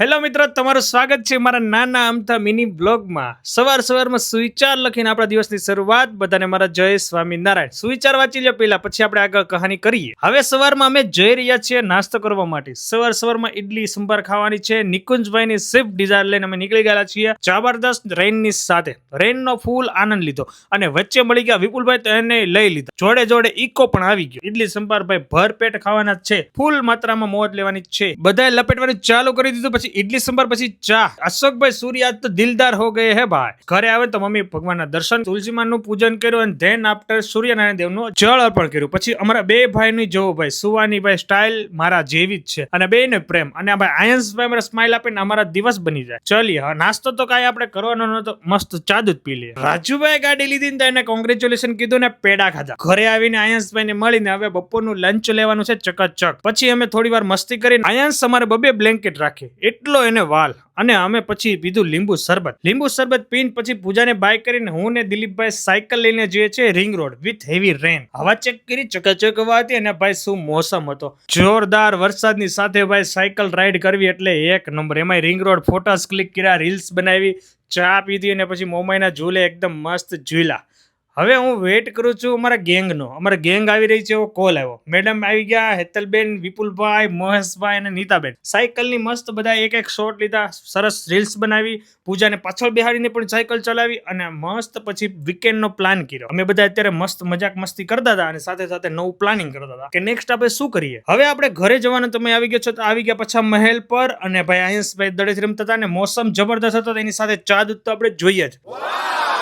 Hello મિત્રો, તમારું સ્વાગત છે મારા નાના અમથા મિની બ્લોગમાં સવાર સવારમાં સુવિચાર લખીને આપણા દિવસની શરૂઆત. બધાને મારા જય સ્વામિનારાયણ. સુવિચાર વાંચી લો પહેલા, પછી આપણે આગળ કહાની કરીએ. હવે સવારમાં અમે જઈ રહ્યા છીએ નાસ્તો કરવા માટે. સવાર સવારમાં ઇડલી સંભાર ખાવાની છે. નિકુંજભાઈની સ્વિફ્ટ ડિઝાયર લઈને અમે નીકળી ગયા છીએ જબરદસ્ત રેનની સાથે. રેનનો ફૂલ આનંદ લીધો અને વચ્ચે મળી ગયા વિપુલભાઈ તો એને લઈ લીધો. જોડે જોડે ઈકો પણ આવી ગયો. ઇડલી સંભાર ભાઈ ભર પેટ ખાવાના છે. ફૂલ માત્રામાં મોજ લેવાની છે. બધાએ લપેટવાનું ચાલુ કરી દીધું, પછી ઇડલી સંભાર, પછી ચા. અશોકભાઈ સૂર્યા તો દિલદાર હો ગયે હે ભાઈ. ઘરે આવે તો મમ્મી ભગવાનના દર્શન, તુલસીમાનું પૂજન કર્યું અને ધેન આફ્ટર સૂર્યનારાયણ દેવનું જળ અર્પણ કર્યું. પછી અમારા બે ભાઈની જોવો ભાઈ, સુવાની ભાઈ સ્ટાઇલ મારા જેવી જ છે. અને બે ને પ્રેમ. અને ભાઈ આયન્સભાઈ મારા સ્માઇલ આપીને અમારા દિવસ બની જાય. ચલીએ નાસ્તો તો કાંઈ આપણે કરવાનો નતો મસ્ત ચા દૂધ પી લઈએ. રાજુભાઈ ગાડી લીધી ને એને કોંગ્રેચ્યુલેશન કીધું ને, પેડા ખાધા. ઘરે આવીને આયન્સભાઈ ને મળીને હવે બપોરનું લંચ લેવાનું છે ચકચક. પછી અમે થોડી વાર મસ્તી કરીને આયન્સ અમારે બબે બ્લેન્કેટ રાખે. એટલો એને વાલ. અને અમે પછી પીધું લીંબુ શરબત. લીંબુ શરબત પીને પછી પૂજાને બાય કરીને હું ને દિલીપભાઈ સાયકલ લઈને જઈએ છીએ ring road with heavy rain હવા ચેક કરી, ચકાચક હવા હતી અને ભાઈ શું મોસમ હતો. જોરદાર વરસાદની સાથે ભાઈ સાયકલ રાઈડ કરવી એટલે એક નંબર. એમાં રિંગ રોડ ફોટોસ ક્લિક કર્યા રીલ્સ બનાવી, ચા પીધી અને પછી મોમાઈના ઝૂલે એકદમ મસ્ત ઝૂલા. હવે હું વેઇટ કરું છું અમારા ગેંગનો અમારા ગેંગ આવી રહી છે, એવો કોલ આવ્યો. મેડમ આવી ગયા, હેતલબેન, વિપુલભાઈ, મહેશભાઈ અને નીતાબેન. સાયકલની મસ્ત બધા એક એક શોટ લીધા, સરસ રીલ્સ બનાવી. પૂજાને પાછળ બેહાડીને પણ સાયકલ ચલાવી અને મસ્ત પછી વીકેન્ડનો પ્લાન કર્યો. અમે બધા અત્યારે મસ્ત, મજાક મસ્તી કરતા હતા અને સાથે સાથે નવું પ્લાનિંગ કરતા હતા કે નેક્સ્ટ આપણે શું કરીએ? હવે આપણે ઘરે જવાનું તમે આવી ગયો છો, તો આવી ગયા પાછા મહેલ પર અને ભાઈ અહીંસભાઈ દડેથી રમતા હતા અને મોસમ જબરદસ્ત હતો એની સાથે ચાદ તો આપણે જોઈએ જ.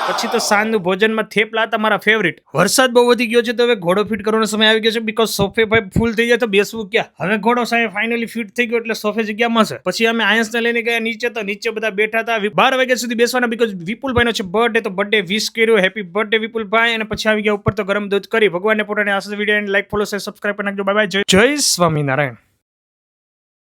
પછી તો સાંજનું ભોજનમાં થેપલા તમારા મારા ફેવરિટ વરસાદ બહુ વધી ગયો છે તો હવે ઘોડો ફિટ કરવાનો સમય આવી ગયો છે બીકોઝ સોફે ભાઈ ફૂલ થઈ જાય તો બેસવું ક્યાં? હવે ઘોડો સાહેબ ફાઇનલી ફિટ થઈ ગયો એટલે સોફે જગ્યા છે. પછી અમે આયન્સને લઈને ગયા, નીચે તો નીચે બધા બેઠા હતા. બાર વાગ્યા સુધી બેસવાના બીકોઝ વિપુલભાઈનો છે બર્થડે તો બર્થડે વિશ કર્યો. હેપી બર્થડે વિપુલભાઈ. અને પછી આવી ગયા ઉપર તો ગરમ દૂધ કરી. ભગવાનને પોતાને આશીર્વાદ વીડિયો લાઈક ફોલો સબસ્ક્રાઈબ કરી નાખજો. બાય બાય જય સ્વામિનારાયણ.